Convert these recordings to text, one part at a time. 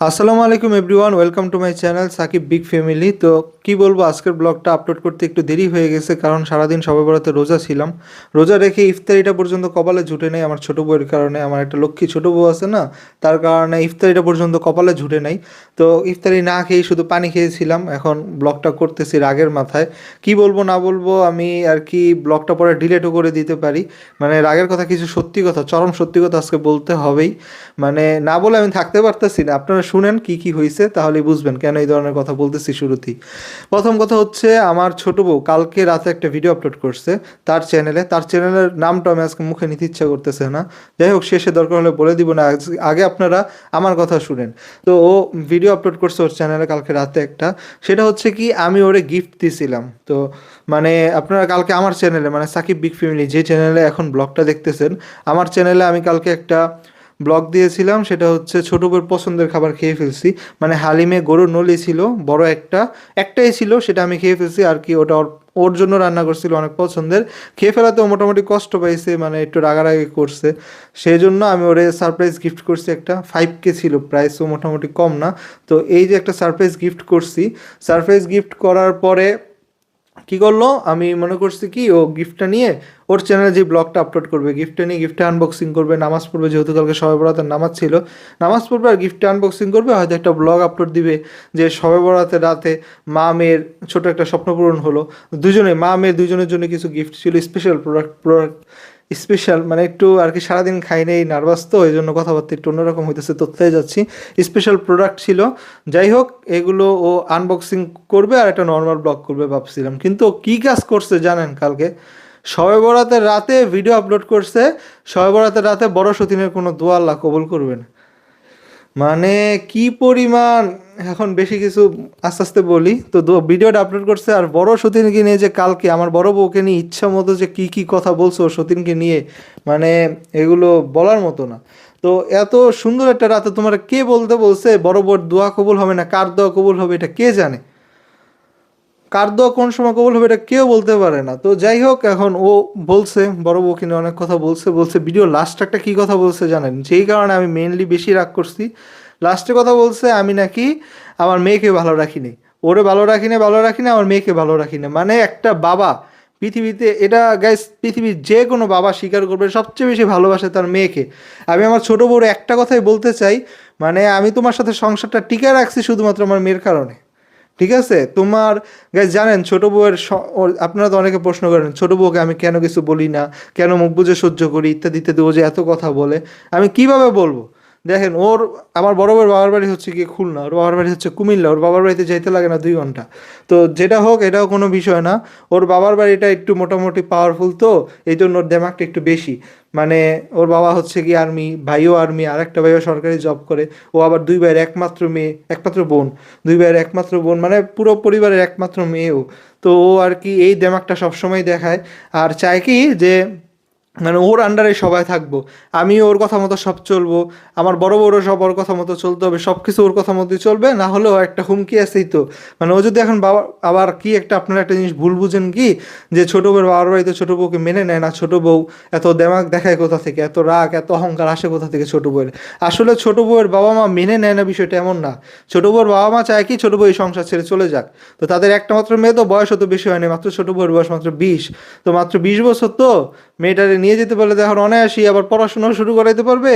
আসসালামু আলাইকুম everyone, welcome to my channel Sakib big family. তো কি বলব, আজকের ব্লগটা আপলোড করতে একটু দেরি হয়ে গেছে, কারণ সারাদিন সবাই বরাতে রোজা ছিলাম। রোজা রেখে ইফতারিটা পর্যন্ত কপালে ঝুটে নেই, আমার ছোটো বউয়ের কারণে, আমার একটা লক্ষ্মী ছোটো বউ আছে না, তার কারণে ইফতারিটা পর্যন্ত কপালে ঝুটে নেই। তো ইফতারি না খেয়ে শুধু পানি খেয়েছিলাম, এখন ব্লগটা করতেছি রাগের মাথায়। কি বলব, না বলব, আমি আর কি ব্লগটা পরে ডিলেটও করে দিতে পারি। মানে রাগের কথা কিছু সত্যি কথা, চরম সত্যি কথা আজকে বলতে হবেই। মানে না বলে আমি থাকতে পারতেছি না, আপনারা শুনেন কি কি হয়েছে তাহলে বুঝবেন কেন এই ধরনের কথা বলতেছি শুরুতেই। প্রথম কথা হচ্ছে, আমার ছোট বউ কালকে রাতে একটা ভিডিও আপলোড করছে তার চ্যানেলে তার চ্যানেলের নামটা আমি আজকে মুখে নিতে ইচ্ছা করতেছে না। যাই হোক, শেষে দরকার হলে বলে দিব না আগে আপনারা আমার কথা শুনেন। তো ও ভিডিও আপলোড করছে ওর চ্যানেলে কালকে রাতে একটা। সেটা হচ্ছে কি, আমি ওরে গিফট দিয়েছিলাম তো মানে আপনারা কালকে আমার চ্যানেলে মানে সাকিব বিগ ফ্যামিলি যে চ্যানেলে এখন ব্লগটা দেখতেছেন, আমার চ্যানেলে আমি কালকে একটা ব্লগ দিয়েছিলাম, সেটা হচ্ছে ছোট বউর পছন্দের খাবার খেয়ে ফেলছি। মানে হালিমে গরুর নলি ছিল, বড় একটা, একটাই ছিল, সেটা আমি খেয়ে ফেলছি। আর কি, ওটা ওর জন্য রান্না করছিল অনেক পছন্দের। খেয়ে ফেলাতেও মোটামুটি কষ্ট পাইছে মানে একটু রাগারাগি করছে। সেই জন্য আমি ওরে সারপ্রাইজ গিফট করছি একটা ফাইভ কে ছিল প্রাইসও মোটামুটি কম না। তো এই যে একটা সারপ্রাইজ গিফট করছি সারপ্রাইজ গিফট করার পরে কি করল? আমি মনে করছি কি, ও গিফটটা নিয়ে ওর চ্যানেলে যে ব্লগটা আপলোড করবে গিফটটা নিয়ে গিফটটা আনবক্সিং করবে, নামাজ পড়বে, যেহেতু কালকে সবাই বরাতের নামাজ ছিল, নামাজ পড়বে আর গিফটটা আনবক্সিং করবে, হয়তো একটা ব্লগ আপলোড দিবে যে সবাই বরাতের রাতে মা মেয়ের ছোট একটা স্বপ্ন পূরণ হলো। দুজনে, মা মেয়ের দুজনের জন্য কিছু গিফট ছিল স্পেশাল প্রোডাক্ট প্রোডাক্ট স্পেশাল মানে একটু আর কি সারাদিন খাই নেই নার্ভাস তো, এই জন্য কথাবার্তা একটু অন্যরকম হইতেছে তথ্যে যাচ্ছি। স্পেশাল প্রোডাক্ট ছিল, যাই হোক, এগুলো ও আনবক্সিং করবে আর একটা নর্মাল ব্লগ করবে ভাবছিলাম। কিন্তু কী কাজ করছে জানেন কালকে? শবে বরাতের রাতে ভিডিও আপলোড করছে। শবে বরাতের রাতে বড় সতীনের কোনো দোয়া আল্লাহ কবুল করবে না। মানে কি পরিমাণ, এখন বেশি কিছু আস্তে আস্তে বলি। তো ভিডিওটা আপলোড করছে আর বড় সতীনকে নিয়ে যে কালকে, আমার বড় বউকে নিয়ে ইচ্ছা মতো যে কি কি কথা বলছো সতীনকে নিয়ে মানে এগুলো বলার মতো না। তো এত সুন্দর একটা রাতে তোমার কে বলতে বলছে, বড় বড় দোয়া কবুল হবে না, কার দোয়া কবুল হবে এটা কে জানে? কার দোয়া কোন সময় কবুল হবে এটা কেউ বলতে পারে না। তো যাই হোক, এখন ও বলছে, বড় বউকে নিয়ে অনেক কথা বলছে বলছে, ভিডিও লাস্ট একটা কী কথা বলছে জানেন? যেই কারণে আমি মেনলি বেশি রাগ করছি। লাস্টে কথা বলছে, আমি নাকি আমার মেয়েকে ভালো রাখিনি। ওরে ভালো রাখি না ভালো রাখি না আমার মেয়েকে ভালো রাখি না মানে একটা বাবা পৃথিবীতে, এটা গাইস পৃথিবীর যে কোনো বাবা স্বীকার করবে, সবচেয়ে বেশি ভালোবাসে তার মেয়েকে। আমি আমার ছোটো বড় একটা কথাই বলতে চাই মানে আমি তোমার সাথে সংসারটা টিকে রাখছি শুধুমাত্র আমার মেয়ের কারণে। ঠিক আছে? তোমার গাইজ জানেন ছোট বউয়ের আপনারা তো অনেকে প্রশ্ন করেন, ছোট বউকে আমি কেন কিছু বলি না? কেন মুখ বুঝে সহ্য করি? ইত্যাদি ইত্যাদি, ও যে এত কথা বলে। আমি কীভাবে বলব? দেখেন, ওর আমার বড় বড় বাবার বাড়ি হচ্ছে কি খুলনা, ওর বাবার বাড়ি হচ্ছে কুমিল্লা, ওর বাবার বাড়িতে যাইতে লাগে না দুই ঘণ্টা। তো যেটা হোক, এটাও কোনো বিষয় না। ওর বাবার বাড়িটা একটু মোটামুটি পাওয়ারফুল তো, এই জন্য ওর দেমাগটা একটু বেশি। মানে ওর বাবা হচ্ছে কি আর্মি ভাইও আর্মি আর একটা ভাইও সরকারি জব করে। ও আবার দুই ভাইয়ের একমাত্র মেয়ে, একমাত্র বোন, দুই ভাইয়ের একমাত্র বোন মানে পুরো পরিবারের একমাত্র মেয়েও। তো ও আর কি এই দেমাগটা সবসময় দেখায়। আর চায় কি যে মানে ওর আন্ডারে সবাই থাকব। আমি ওর কথা মতো সব চলবো। আমার বড় বড় সব ওর কথা মতো চলতে হবে। সব কিছু ওর কথা মতোই চলবে। না হলেও একটা হুমকি আছেই তো। মানে ও যদি এখন বাবা আবার কি একটা আপনারা একটা জিনিস ভুল বুঝেন কি? যে ছোটো বউর বাবার বাড়িতে ছোটো বউকে মেনে নেয় না ছোটো বউ। এত দেমাগ দেখায় কোথা থেকে? এত রাগ, এত অহংকার আসে কোথা থেকে ছোটো বউয়ের? আসলে ছোটো বউয়ের বাবা মা মেনে নেয় না বিষয়টা এমন না। ছোটো বউর বাবা মা চায় কি ছোটো বউ এই সংসার ছেড়ে চলে যাক। তো তাদের একটা মাত্র মেয়ে তো বয়স অত বেশি হয়নি। মাত্র ছোটো বউয়ের বয়স মাত্র বিশ। তো মাত্র বিশ বছর তো মেয়েটারে নিয়ে যেতে পারলে তো এখন অনায়াসই আবার পড়াশোনাও শুরু করাইতে পারবে,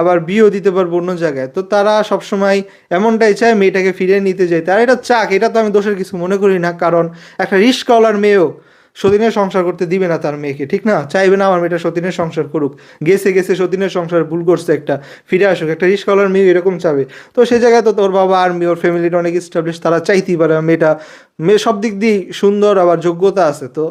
আবার বিয়েও দিতে পারবে অন্য জায়গায়। তো তারা সবসময় এমনটাই চায় মেয়েটাকে ফিরিয়ে নিতে যেতে আর এটা চাক, এটা তো আমি দোষের কিছু মনে করি না, কারণ একটা রিস্কওয়ালার মেয়েও সতীনের সংসার করতে দিবে না তার মেয়েকে, ঠিক না? চাইবে না আমার মেয়েটা সতীনের সংসার করুক। গেছে গেছে, সতীনের সংসার ভুল করছে একটা, ফিরে আসুক। একটা রিস্কওয়ালার মেয়ে এরকম চাবে। তো সে জায়গায় তো তোর বাবা, আর্মি, ওর ফ্যামিলিটা অনেক স্টাবলিশ তারা চাইতেই পারে মেয়েটা মেয়ে সব দিক দিয়ে সুন্দর আবার যোগ্যতা আছে। তো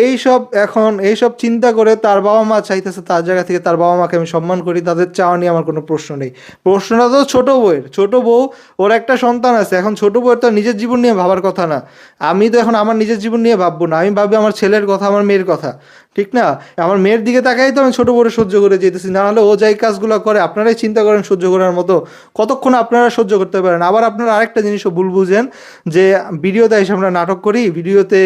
এই সব এখন এই সব চিন্তা করে তার বাবা মা চাইতেছে তার জায়গা থেকে তার বাবা মাকে আমি সম্মান করি, তাদের চাওয়া নিয়ে আমার কোনো প্রশ্ন নেই। প্রশ্নটা তো ছোট বউয়ের, ছোট বউ ওর একটা সন্তান আছে, এখন ছোট বউয়ের তো নিজের জীবন নিয়ে ভাবার কথা না। আমি তো এখন আমার নিজের জীবন নিয়ে ভাববো না, আমি ভাবি আমার ছেলের কথা, আমার মেয়ের কথা। ঠিক না? আমার মেয়ের দিকে তাকাই তো আমি ছোটো বড় সহ্য করে যেতেছি। না হলে ও যাই কাজগুলো করে, আপনারাই চিন্তা করেন সহ্য করার মতো। কতক্ষণ আপনারা সহ্য করতে পারেন? আবার আপনারা আরেকটা জিনিসও ভুল বুঝেন, যে ভিডিওতে এসে আমরা নাটক করি, ভিডিওতে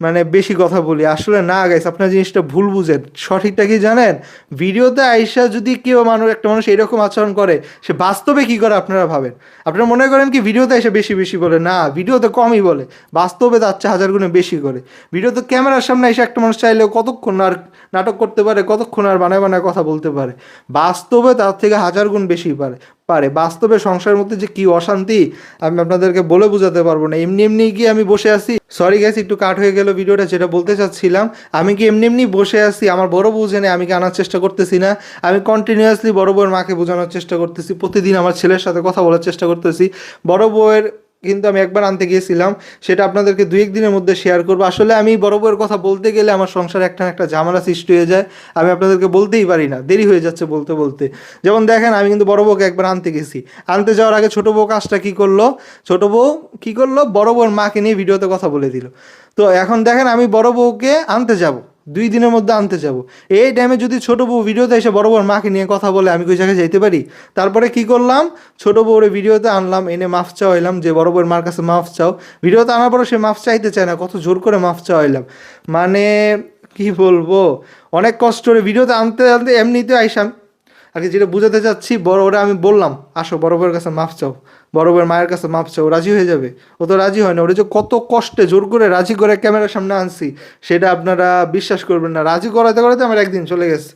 মানে বেশি কথা বলি। আসলে না গাইস আপনার জিনিসটা ভুল বুঝেন। সঠিকটা কি জানেন? ভিডিওতে আইসা যদি কেউ মানুষ, একটা মানুষ এরকম আচরণ করে, সে বাস্তবে কি করে আপনারা ভাবেন? আপনারা মনে করেন কি, ভিডিওতে এসে বেশি বেশি বলে? না, ভিডিওতে কমই বলে। বাস্তবে তার চেয়ে হাজার গুণে বেশি করে। ভিডিওতে ক্যামেরার সামনে এসে একটা মানুষ চাইলেও কতক্ষণ আর নাটক করতে পারে, কতক্ষণ আর বানায় বানায় কথা বলতে পারে? বাস্তবে তার থেকে হাজার গুণ বেশি পারে। পারে। বাস্তবে সংসারের মধ্যে যে কি অশান্তি, আমি আপনাদেরকে বলে বোঝাতে পারব না। এমনি এমনি গিয়ে আমি বসে আছি। সরি গেছি একটু কাট হয়ে গেল ভিডিওটা, যেটা বলতে চাচ্ছিলাম। আমি কি এমনি এমনি বসে আছি? আমার বড় বউ জেনে আমি কি আনার চেষ্টা করতেছি না? আমি কন্টিনিউয়াসলি বড় বউয়ের মাকে বোঝানোর চেষ্টা করতেছি। প্রতিদিন আমার ছেলের সাথে কথা বলার চেষ্টা করতেছি। বড় বউয়ের কিন্তু আমি একবার আনতে গিয়েছিলাম, সেটা আপনাদেরকে দুই এক দিনের মধ্যে শেয়ার করব। আসলে আমি বড় বউয়ের কথা বলতে গেলে আমার সংসারে একটা একটা ঝামেলা সৃষ্টি হয়ে যায়, আমি আপনাদেরকে বলতেই পারি না, দেরি হয়ে যাচ্ছে বলতে বলতে। যেমন দেখেন, আমি কিন্তু বড় বউকে একবার আনতে গেছি। আনতে যাওয়ার আগে ছোট বউ কাজটা কী করল? ছোট বউ কী করল? বড় বউর মাকে নিয়ে ভিডিওতে কথা বলে দিল। তো এখন দেখেন, আমি বড় বউকে আনতে যাব। দুই দিনের মধ্যে আনতে যাব। এই টাইমে যদি ছোটো বউ ভিডিওতে এসে বড় বড় মাকে নিয়ে কথা বলে, আমি ওই জায়গায় যেতে পারি? তারপরে কি করলাম? ছোট বউরে ভিডিওতে আনলাম, এনে মাফ চাওয়াইলাম যে বড় বউয়ের মার কাছে মাফ চাও। ভিডিওতে আনার পরে সে মাফ চাইতে চায় না, কত জোর করে মাফ চাওয়াইলাম। মানে কি বলব? অনেক কষ্ট ভিডিওতে আনতে আনতে এমনিতে আইসাম। আর কি যেটা বুঝাতে চাচ্ছি, বড় ওরা আমি বললাম, আসো, বড় বউয়ের কাছে মাফ চাও। বড় বউয়ের মায়ের কাছে মাফ চাও রাজি হয়ে যাবে। ও তো রাজি হয় না, ওরা যে কত কষ্টে জোর করে রাজি করে ক্যামেরার সামনে আনছি, সেটা আপনারা বিশ্বাস করবেন না। রাজি করাতে করাতে আমার একদিন চলে গেছে।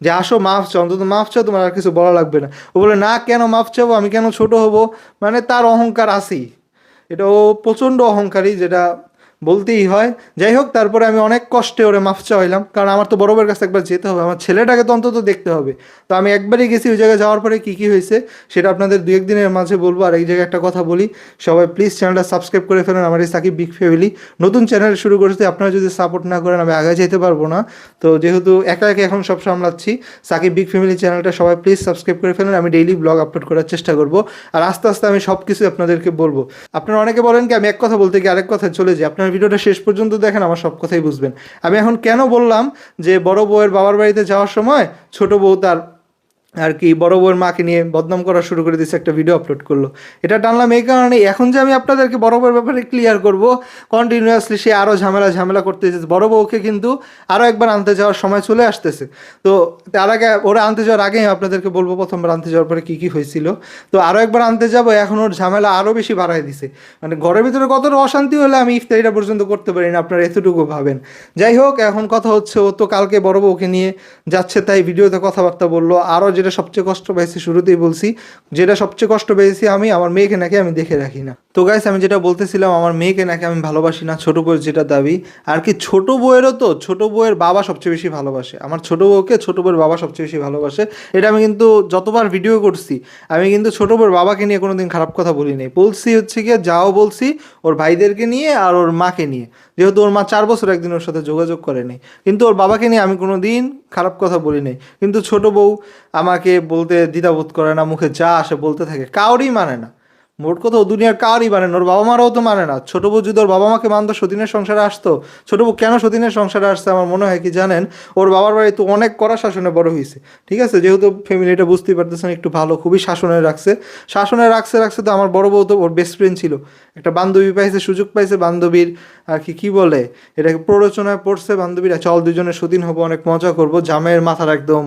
যে আসো মাফ চাও, অন্তত মাফ চাও, তোমার আর কিছু বলা লাগবে না। ও বলে, না, কেন মাফ চাবো? আমি কেন ছোট হব? মানে তার অহংকার আছেই। এটা ও প্রচণ্ড অহংকারী, যেটা বলতেই হয়। যাই হোক, তারপরে আমি অনেক কষ্টে ওরে মাফ চাইলাম কারণ আমার তো বড়বের কাছে একবার যেতে হবে। আমার ছেলেটাকে তো অন্তত দেখতে হবে। তো আমি একবারই গেছি ওই জায়গায় যাওয়ার পরে কী কী হয়েছে সেটা আপনাদের দু একদিনের মাঝে বলব। আর এই জায়গায় একটা কথা বলি, সবাই প্লিজ চ্যানেলটা সাবস্ক্রাইব করে ফেলেন। আমার এই সাকিব বিগ ফ্যামিলি নতুন চ্যানেল শুরু করেছে, আপনারা যদি সাপোর্ট না করেন, আমি আগে যেতে পারব না। তো যেহেতু একা একা এখন সব সামলাচ্ছি, সাকিব বিগ ফ্যামিলি চ্যানেলটা সবাই প্লিজ সাবস্ক্রাইব করে ফেলেন। আমি ডেইলি ব্লগ আপলোড করার চেষ্টা করব। আর আস্তে আস্তে আমি সব কিছু আপনাদেরকে বলব। আপনারা অনেকে বলেন কি, আমি এক কথা বলতে গিয়ে আরেক কথায় চলে যাই। আপনার ভিডিওটা শেষ পর্যন্ত দেখেন, আমার সব কথাই বুঝবেন। আমি এখন কেন বললাম যে বড় বউয়ের বাবার বাড়িতে যাওয়ার সময় ছোট বউ তার আর কি বড় বউয়ের মাকে নিয়ে বদনাম করা শুরু করে দিয়েছে, একটা ভিডিও আপলোড করল। এটা টানলাম এই কারণে। এখন যে আমি আপনাদেরকে বড় বউয়ের ব্যাপারে ক্লিয়ার করব কন্টিনিউয়াসলি সে আরও ঝামেলা ঝামেলা করতে বড় বউকে কিন্তু আরও একবার আনতে যাওয়ার সময় চলে আসতেছে। তো তার আগে ওরা আনতে যাওয়ার আগে আপনাদেরকে বলব, প্রথমবার আনতে যাওয়ার পরে কী কী হয়েছিল। তো আরও একবার আনতে যাব, এখন ওর ঝামেলা আরও বেশি বাড়াই দিছে। মানে ঘরের ভিতরে কতটা অশান্তি হলে আমি ইফতারিটা পর্যন্ত করতে পারি না, আপনারা এতটুকু ভাবেন। যাই হোক, এখন কথা হচ্ছে, ও তো কালকে বড় বউকে নিয়ে যাচ্ছে, তাই ভিডিওতে কথাবার্তা বলল। আরও যেটা সবচেয়ে কষ্ট পেয়েছি, শুরুতেই বলছি, যেটা সবচেয়ে কষ্ট পেয়েছি আমি, আমার মেয়েকে নাকি আমি দেখে রাখি না। তো গাইস আমি যেটা বলতেছিলাম, আমার মেয়েকে নাকি আমি ভালোবাসি না, ছোট বউয়ের যেটা দাবি। আর কি ছোট বউয়েরও তো, ছোট বউয়ের বাবা সবচেয়ে বেশি ভালোবাসে। আমার ছোট বউকে ছোট বউয়ের বাবা সবচেয়ে বেশি ভালোবাসে। এটা আমি কিন্তু যতবার ভিডিও করছি, আমি কিন্তু ছোট বউয়ের বাবাকে নিয়ে কোনোদিন খারাপ কথা বলি নাই বলছি হচ্ছে গিয়ে, যাও বলছি, ওর ভাইদেরকে নিয়ে আর ওর মাকে নিয়ে। যেহেতু ওর মা চার বছর একদিন ওর সাথে যোগাযোগ করেনি। কিন্তু ওর বাবাকে নিয়ে আমি কোনো দিন খারাপ কথা বলি নাই কিন্তু ছোট বউ আমাকে বলতে দ্বিধাবোধ করে না, মুখে যা আসে বলতে থাকে, কাউরই মানে না। মোট কথা ও দুনিয়ার কারই মানে ওর বাবা মারাও তো মানে না। ছোট বউ যদি ওর বাবা মাকে মানতো, সতীনের সংসারে আসতো। ছোট বউ কেন সতীনের সংসারে আসছে আমার মনে হয় কি জানেন? ওর বাবার বাড়ি তো অনেক কড়া শাসনে বড় হয়েছে ঠিক আছে? যেহেতু ফ্যামিলিটা বুঝতেই পারতেছেন, একটু ভালো, খুবই শাসনে রাখছে। শাসনে রাখছে রাখছে তো আমার বড় বউ তো ওর বেস্ট ফ্রেন্ড ছিল। একটা বান্ধবী পাইছে, সুযোগ পাইছে বান্ধবীর, আর কি কি বলে? এটাকে প্ররোচনায় পড়ছে বান্ধবীরা, চল দুজনে সতীন হব, অনেক মজা করব। জামের মাথার একদম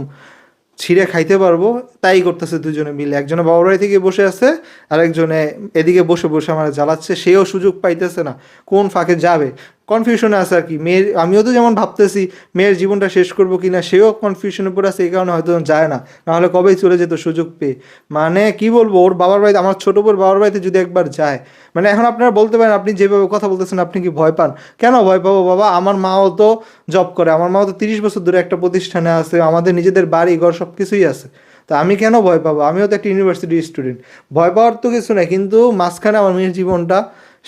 ছিঁড়ে খাইতে পারব, তাই করতেছে দুজনে মিলে। একজনে বাবার বাড়ি থেকে বসে আছে আর একজনে এদিকে বসে বসে আমার জ্বালাচ্ছে, সেও সুযোগ পাইতেছে না। কোন ফাঁকে যাবে? কনফিউশনে আছে আর কি। মেয়ের, আমিও তো যেমন ভাবতেছি, মেয়ের জীবনটা শেষ করব কি না সেও কনফিউশনে পড়ে আছে, এই কারণে হয়তো যায় না। নাহলে কবেই চলে যেত সুযোগ পেয়ে। মানে কি বলব, ওর বাবার বাড়িতে, আমার ছোটো বোর বাবার বাড়িতে যদি একবার যায় মানে এখন আপনারা বলতে পারেন, আপনি যেভাবে কথা বলতেছেন, আপনি কি ভয় পান? কেন ভয় পাবো বাবা? আমার মাও তো জব করে, আমার মাও তো তিরিশ বছর ধরে একটা প্রতিষ্ঠানে আছে, আমাদের নিজেদের বাড়ি, ঘর সব কিছুই আছে। তো আমি কেন ভয় পাবো? আমিও তো একটা ইউনিভার্সিটি স্টুডেন্ট ভয় পাওয়ার তো কিছু নাই, কিন্তু মাঝখানে আমার মেয়ের জীবনটা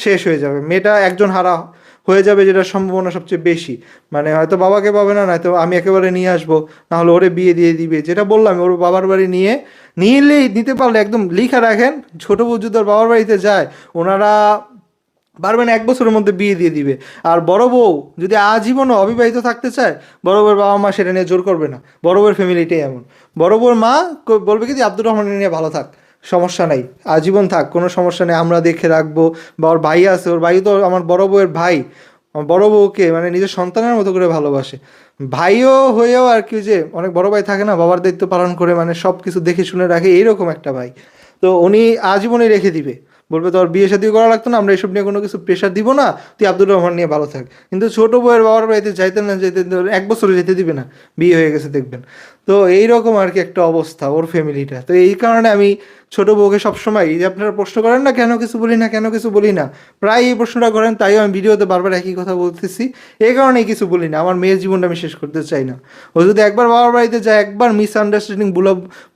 শেষ হয়ে যাবে। মেয়েটা একজন হারা হয়ে যাবে যেটার সম্ভাবনা সবচেয়ে বেশি। মানে হয়তো বাবাকে পাবে না, নয়তো আমি একেবারে নিয়ে আসব, নাহলে ওরে বিয়ে দিয়ে দিবে। যেটা বললাম, ওর বাবার বাড়ি নিয়ে, নিলেই নিতে পারলে একদম লিখা রাখেন, ছোটো ওর বাবার বাড়িতে যায়, ওনারা পারবেন এক বছরের মধ্যে বিয়ে দিয়ে দিবে। আর বড় বউ যদি আজীবনও অবিবাহিত থাকতে চায়, বড় বউয়ের বাবা মা সেটা নিয়ে জোর করবে না। বড় বউয়ের ফ্যামিলিটাই এমন। বড় বউর মা বলবে কি যে, আব্দুর রহমানের নিয়ে ভালো থাক। সমস্যা নাই, আজীবন থাক, কোনো সমস্যা নেই, আমরা দেখে রাখব। বা ওর ভাই আছে, ওর ভাই তো আমার বড় বউয়ের ভাই। বড় বউকে মানে নিজের সন্তানের মতো করে ভালোবাসে। ভাইও হয়েও আর কি যে অনেক বড় ভাই থাকে না, বাবার দায়িত্ব পালন করে মানে সব কিছু দেখে শুনে রাখে, এইরকম একটা ভাই। তো উনি আজীবনে রেখে দিবে। বলবে, তোর বিয়ে শাদী করা লাগতো না, আমরা এসব নিয়ে কোনো কিছু প্রেশার দিব না, তুই আব্দুর রহমান নিয়ে ভালো থাক। কিন্তু ছোট বউয়ের বাবার বাড়িতে যাইতে না যেতে এক বছরে যেতে দিবে না। বিয়ে হয়ে গেছে, দেখবেন। তো এইরকম আর কি একটা অবস্থা ওর ফ্যামিলিটা। তো এই কারণে আমি ছোট বউকে সবসময় যে আপনারা প্রশ্ন করেন না, কেন কিছু বলি না, কেন কিছু বলি না? প্রায় এই প্রশ্নটা করেন তাই আমি ভিডিওতে বারবার একই কথা বলতেছি। এই কারণেই কিছু বলি না, আমার মেয়ের জীবনটা আমি শেষ করতে চাই না। ও যদি একবার বাবার বাড়িতে যায়, একবার মিস আন্ডারস্ট্যান্ডিং ভুল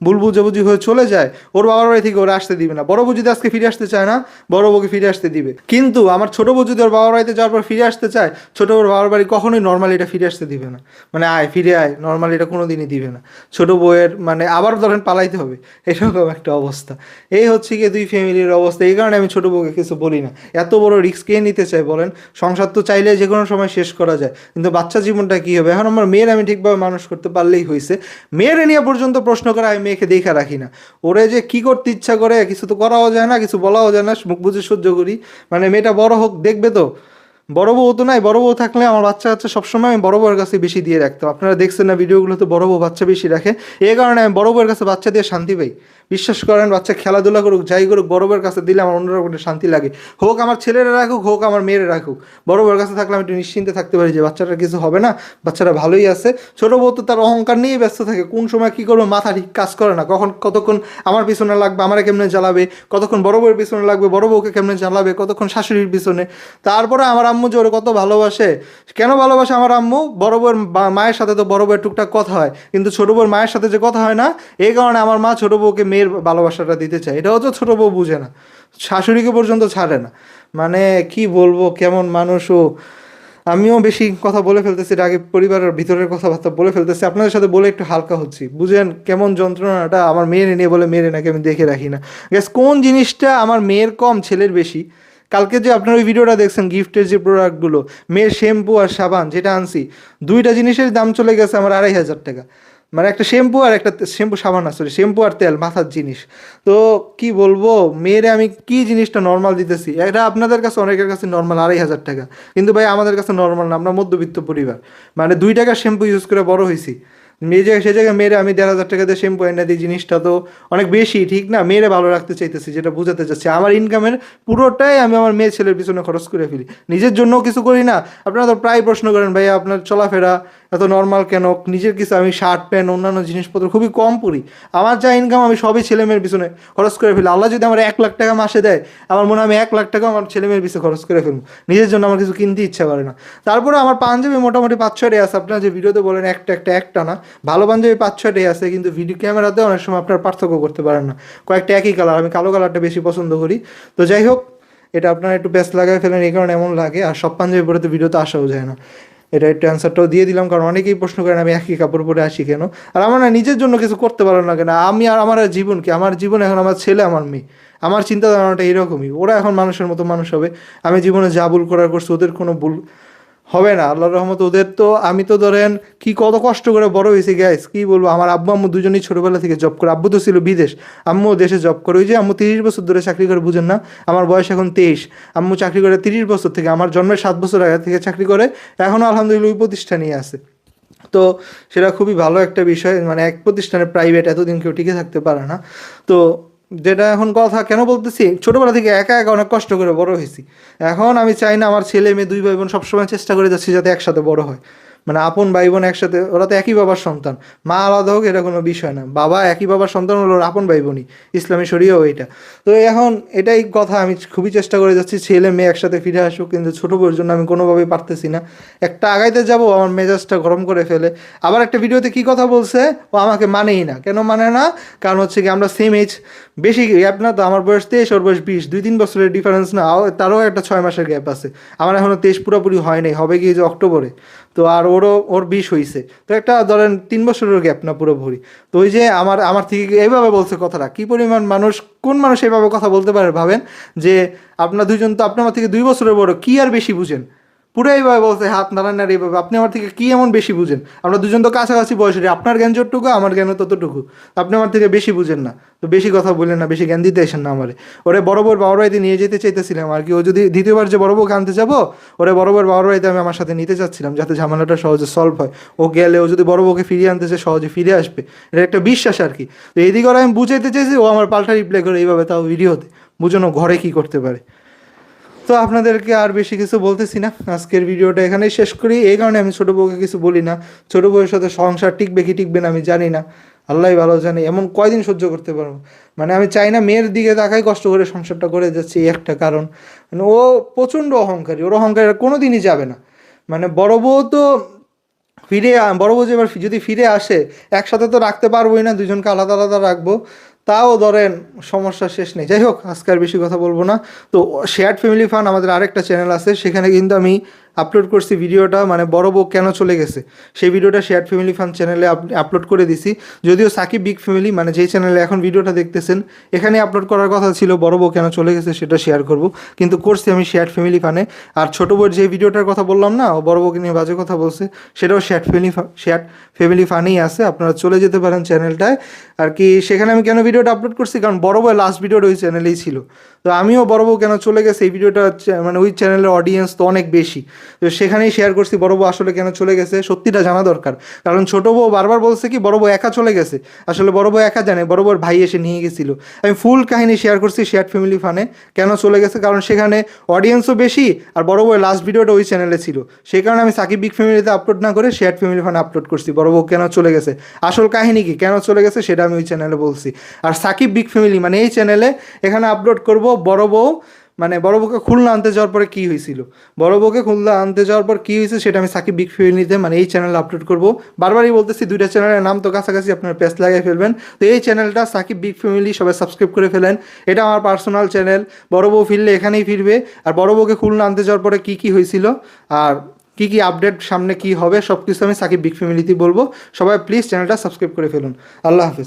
ভুল বুঝাবুঝি হয়ে চলে যায়, ওর বাবার বাড়ি থেকে ওরা আসতে দিবে না। বড় বউ যদি আজকে ফিরে আসতে চায় না, বড় বউকে ফিরে আসতে দিবে। কিন্তু আমার ছোট বউ যদি ওর বাবার বাড়িতে যাওয়ার পর ফিরে আসতে চায়, ছোট বউর বাবার বাড়ি কখনোই নর্মালি এটা ফিরে আসতে দিবে না। মানে আয়, ফিরে আয় নর্মালি এটা কোনো দিনই দিবে না। ছোট বউয়ের মানে আবার ধরেন পালাইতে হবে। এরকম একটা অবস্থা। এই হচ্ছে কি দুই ফ্যামিলির অবস্থা। এই কারণে আমি ছোট বউকে কিছু বলি না। এত বড় রিস্ক কে নিতে চাই বলেন? সংসার তো চাইলে যে কোনো সময় শেষ করা যায়। কিন্তু বাচ্চা জীবনটা কী হবে? এখন আমার মেয়ের আমি ঠিকভাবে মানুষ করতে পারলেই হয়েছে মেয়ের নিয়ে পর্যন্ত প্রশ্ন করা আমি মেয়েকে দেখা রাখি না। ওরে যে কি করতে ইচ্ছা করে, কিছু তো করাও যায় না, কিছু বলাও যায় না, মুখ বুঝে সহ্য করি। মানে মেয়েটা বড় হোক, দেখবে তো। বড় বউ তো নাই, বড় বউ থাকলে আমার বাচ্চা কাচ্চা সবসময় আমি বড় বউয়ের কাছে বেশি দিয়ে রাখতাম। আপনারা দেখছেন না ভিডিওগুলো তো বড় বউ বাচ্চা বেশি রাখে। এই কারণে আমি বড় বউয়ের কাছে বাচ্চা দিয়ে শান্তি পাই। বিশ্বাস করেন, বাচ্চা খেলাধুলা করুক, যাই করুক, বড় বউয়ের কাছে দিলে আমার অন্যরকম একটা শান্তি লাগে। হোক আমার ছেলেরা রাখুক, হোক আমার মেয়েরা রাখুক। বড় বউয়ের কাছে থাকলে আমি একটু নিশ্চিন্তে থাকতে পারি যে বাচ্চাটার কিছু হবে না, বাচ্চাটা ভালোই আছে। ছোটো বউ তো তার অহংকার নিয়েই ব্যস্ত থাকে, কোন সময় কী করব মাথা ঠিক কাজ করে না। কখন, কতক্ষণ আমার পিছনে লাগবে, আমার কেমনে জ্বালাবে? কতক্ষণ বড় বউয়ের পিছনে লাগবে, বড় বউকে কেমনে জ্বালাবে? কতক্ষণ শাশুড়ির পিছনে? তারপরে আমার আম্মু যে ওরে কত ভালোবাসে। কেন ভালোবাসে আমার আম্মু? বড় বউয়ের মায়ের সাথে তো বড় বউয়ের টুকটাক কথা হয়। কিন্তু ছোটো বউয়ের মায়ের সাথে যে কথা হয় না এই কারণে আমার মা ছোটো বউকে মেয়ের ভালোবাসাটা দিতে চায় এটাও তো ছোট বউ বুঝে না, শাশুড়িকে পর্যন্ত ছাড়ে না। মানে কি বলব, কেমন মানুষ ও, আমিও বেশি কথা বলে ফেলতেছি আগে পরিবারের ভিতরের কথাবার্তা বলে ফেলতেছি, আপনাদের সাথে বলে একটু হালকা হচ্ছি। বুঝেন কেমন যন্ত্রণাটা আমার মেয়ের নিয়ে বলে, মেয়ের নাকি আমি দেখে রাখি না। গ্যাস কোন জিনিসটা আমার মেয়ের কম, ছেলের বেশি? কালকে যে আপনার ওই ভিডিওটা দেখছেন, গিফটের যে প্রোডাক্টগুলো, মেয়ের শ্যাম্পু আর সাবান, যেটা আনছি, দুইটা জিনিসের দাম চলে গেছে আমার আড়াই হাজার টাকা। মানে একটা শ্যাম্পু আর একটা শ্যাম্পু সাবান সরি শ্যাম্পু আর তেল, মাথার জিনিস। তো কি বলব, মেয়েরে আমি কি জিনিসটা নর্মাল দিতেছি? এটা আপনাদের কাছে, অনেকের কাছে নর্মাল আড়াই হাজার টাকা। কিন্তু ভাই, আমাদের কাছে নর্মাল না, আমরা মধ্যবিত্ত পরিবার। মানে দুই টাকার শ্যাম্পু ইউজ করে বড় হয়েছি জায়গায়, সে জায়গায় মেয়েরে আমি দেড় হাজার টাকা দিয়ে শ্যাম্পু এনে দিই জিনিসটা তো অনেক বেশি, ঠিক না? মেয়েরে ভালো রাখতে চাইতেছি, যেটা বুঝাতে চাচ্ছি। আমার ইনকামের পুরোটাই আমি আমার মেয়ে ছেলের পিছনে খরচ করে ফেলি। নিজের জন্য কিছু করি না। আপনারা তো প্রায় প্রশ্ন করেন ভাই আপনার চলাফেরা এত নর্মাল কেন? নিজের কিছু, আমি শার্ট প্যান্ট অন্যান্য জিনিসপত্র খুবই কম পরি। আমার যা ইনকাম আমি সবই ছেলে মেয়ের পিছনে খরচ করে ফেলি। আল্লাহ যদি আমার এক লাখ টাকা মাসে দেয়, আমার মনে হয় আমি এক লাখ টাকা আমার ছেলে মেয়ের পিছনে খরচ করে ফেলব। নিজের জন্য আমার কিছু কিনতে ইচ্ছা করে না। তারপরে আমার পাঞ্জাবি মোটামুটি পাঁচ ছয়টাই আছে। আপনারা যে ভিডিওতে বলেন, একটা একটা একটা না। ভালো পাঞ্জাবি পাঁচ ছয়টাই আছে, কিন্তু ভিডিও ক্যামেরাতে অনেক সময় আপনার পার্থক্য করতে পারেন না। কয়েকটা একই কালার আমি কালো কালারটা বেশি পছন্দ করি। তো যাই হোক, এটা আপনারা একটু বেস্ট লাগাই ফেলেন, এই কারণে এমন লাগে। আর সব পাঞ্জাবি পরে তো ভিডিওতে আসাও যায় না। এটা একটু অ্যান্সারটাও দিয়ে দিলাম, কারণ অনেকেই প্রশ্ন করেন, আমি একই কাপড় পরে আসি কেন? আর আমার না নিজের জন্য কিছু করতে পারলাম না কেন। আমি আর আমার জীবন কি? আমার জীবন এখন আমার ছেলে, আমার মেয়ে। আমার চিন্তাধারণাটা এরকমই ওরা এখন মানুষের মতো মানুষ হবে। আমি জীবনে যা ভুল করার করছি, ওদের কোনো ভুল হবে না, আল্লাহর রহমত ওদের তো, আমি তো ধরেন কি কত কষ্ট করে বড় হয়েছি গ্যাস কি বলব? আমার আব্বু আম্মু দুজনেই ছোটবেলা থেকে জব করে, আব্বু তো ছিল বিদেশ, আম্মু দেশে জব করে, ওই যে আম্মু তিরিশ বছর ধরে চাকরি করে, বুঝেন না? আমার বয়স এখন তেইশ, আম্মু চাকরি করে তিরিশ বছর থেকে, আমার জন্মের সাত বছর আগে থেকে চাকরি করে এখনও আলহামদুলিল্লাহ ওই প্রতিষ্ঠানেই আছে। তো সেটা খুবই ভালো একটা বিষয় মানে এক প্রতিষ্ঠানে প্রাইভেট এতদিন কেউ টিকে থাকতে পারে না। তো যেটা এখন কথা, কেন বলতেছি? ছোটোবেলা থেকে একা একা অনেক কষ্ট করে বড় হয়েছি। এখন আমি চাই না আমার ছেলে মেয়ে দুই ভাই বোন সবসময় চেষ্টা করে যাচ্ছি যাতে একসাথে বড় হয়। মানে আপন ভাই বোন একসাথে, ওরা তো একই বাবার সন্তান। মা আলাদা হোক, এটা কোনো বিষয় না। বাবা একই বাবার সন্তান হলো আপন ভাই বোনই ইসলামী শরীয়ও এইটা তো এখন এটাই কথা, আমি খুবই চেষ্টা করে যাচ্ছি, ছেলে মেয়ে একসাথে ফিরে আসুক, কিন্তু ছোটো বউর জন্য আমি কোনোভাবেই পারতেছি না। একটা আগাইতে যাব, আমার মেজাজটা গরম করে ফেলে। আবার একটা ভিডিওতে কি কথা বলছে, ও আমাকে মানেই না। কেন মানে না? কারণ হচ্ছে কি, আমরা সেম এজ বেশি গ্যাপ না তো, আমার বয়স তেইশ, ওর বয়স বিশ। দুই, তিন বছরের ডিফারেন্স না, তারও একটা ছয় মাসের গ্যাপ আছে। আমার এখনও তেইশ পুরোপুরি হয় নাই, হবে কি যে অক্টোবরে। তো আর ওরও, ওর বিষ হয়েছে তো একটা ধরেন তিন বছরের গ্যাপ না পুরো ভরি তো ওই যে আমার আমার থেকে এইভাবে বলছে কথাটা। কি পরিমাণ মানুষ, কোন মানুষ এইভাবে কথা বলতে পারে ভাবেন? যে আপনার দুজন তো আপনার থেকে দুই বছরের বড়, কি আর বেশি বুঝেন? পুরো এইভাবে বলছে, হাত নাড়ান নাড়ি এইভাবে আপনি আমার থেকে কি এমন বেশি বুঝেন? আমরা দুজন তো কাছাকাছি বয়সের আপনার জ্ঞান যতটুকু, আমার জ্ঞানও ততটুকু। আপনি আমার থেকে বেশি বুঝেন না। তো বেশি কথা বললেন না, বেশি জ্ঞান দিতে আসেন না আমারে। ওরে বড় বড় বাবার বাড়িতে নিয়ে যেতে চাইতেছিলাম আর কি। ও যদি দ্বিতীয়বার যে বড় বউকে আনতে যাব, ওরে বড় বড় বাবার বাড়িতে আমি আমার সাথে নিতে চাচ্ছিলাম, যাতে ঝামেলাটা সহজে সলভ হয়। ও গেলে ও যদি বড় বউকে ফিরিয়ে আনতে চায়, সহজে ফিরে আসবে। এটা একটা বিশ্বাস আর কি। তো এইদিকে ওরা আমি বুঝাইতে চাইছি, ও আমার পাল্টা রিপ্লাই করে এইভাবে তাও ভিডিওতে বুঝানো ঘরে কি করতে পারে। তো আপনাদেরকে আর বেশি কিছু বলতেছি না। আজকের ভিডিওটা এখানেই শেষ করি। এই কারণে আমি ছোটো বউকে কিছু বলি না। ছোটো বউয়ের সাথে সংসার টিকবে কি টিকবে না আমি জানি না। আল্লাহ ভালো জানে, এমন কয়দিন সহ্য করতে পারব? মানে আমি চাই না মেয়ের দিকে তাকাই কষ্ট করে সংসারটা করে যাচ্ছি, এই একটা কারণ। মানে ও প্রচণ্ড অহংকারী, ওর অহংকার কোনো দিনই যাবে না। মানে বড় বউ তো ফিরে বড় বউ যে এবার যদি ফিরে আসে, একসাথে তো রাখতে পারবোই না, দুজনকে আলাদা আলাদা রাখব। তাও ধরেন সমস্যা শেষ নেই। যাই হোক, আজকে আর বেশি কথা বলব না। তো শেয়ার ফ্যামিলি ফান আমাদের আরেকটা চ্যানেল আছে, সেখানে কিন্তু আমি আপলোড করছি ভিডিওটা মানে বড় বউ কেন চলে গেছে? সেই ভিডিওটা শেয়ার ফ্যামিলি ফান চ্যানেলে আপলোড করে দিছি। যদিও সাকিব বিগ ফ্যামিলি মানে যেই চ্যানেলে এখন ভিডিওটা দেখতেছেন, এখানে আপলোড করার কথা ছিল, বড় বউ কেন চলে গেছে সেটা শেয়ার করব। কিন্তু করছি আমি শেয়ার ফ্যামিলি ফানে আর ছোট বউর যে ভিডিওটার কথা বললাম না বড় বউকে নিয়ে বাজে কথা বলছে, সেটাও শেয়ার ফ্যামিলি শেয়ার ফ্যামিলি ফানেই আছে, আপনারা চলে যেতে পারেন চ্যানেলটায় আর কি, সেখানে আমি কেন ভিডিওটা আপলোড করছি? কারণ বড় বউ লাস্ট ভিডিওটা ওই চ্যানেলেই ছিল। তো আমিও বড় বউ কেন চলে গেছে, এই ভিডিওটা মানে ওই চ্যানেলের অডিয়েন্স তো অনেক বেশি। তো সেখানেই শেয়ার করছি, বড় বউ আসলে কেন চলে গেছে, সত্যিটা জানা দরকার। কারণ ছোট বউ বারবার বলছে কি, বড় বউ একা চলে গেছে। আসলে বড় বউ একা জানে, বড় বউর ভাই এসে নিয়ে গেছিল। আমি ফুল কাহিনী শেয়ার করছি শেয়ার ফ্যামিলি ফানে কেন চলে গেছে? কারণ সেখানে অডিয়েন্সও বেশি, আর বড় বউয়ের লাস্ট ভিডিওটা ওই চ্যানেলে ছিল। সেই কারণে আমি সাকিব বিগ ফ্যামিলিতে আপলোড না করে শেয়ার ফ্যামিলি ফানে আপলোড করছি। বড় বউ কেন চলে গেছে? আসল কাহিনী কি? কেন চলে গেছে? সেটা আমি ওই চ্যানেলে বলছি। আর সাকিব বিগ ফ্যামিলি মানে এই চ্যানেলে এখানে আপলোড করব বড় বউ মানে বড় বউকে খুলনা আনতে যাওয়ার পরে কী হয়েছিল? বড় বউকে খুলনা আনতে যাওয়ার পর কী হয়েছে সেটা আমি সাকিব বিগ ফ্যামিলিতে মানে এই চ্যানেলে আপলোড করব। বারবারই বলতেছি দুইটা চ্যানেলের নাম তো কাছাকাছি, আপনার পেজ লাগিয়ে ফেলবেন। তো এই চ্যানেলটা সাকিব বিগ ফ্যামিলি সবাই সাবস্ক্রাইব করে ফেলেন। এটা আমার পার্সোনাল চ্যানেল বড় বউ ফিরলে এখানেই ফিরবে। আর বড় বউকে খুলনা আনতে যাওয়ার পরে কী কী হয়েছিল? আর কী কী আপডেট সামনে কী হবে সব কিছু আমি সাকিব বিগ ফ্যামিলিতেই বলব। সবাই প্লিজ চ্যানেলটা সাবস্ক্রাইব করে ফেলুন। আল্লাহ হাফিজ।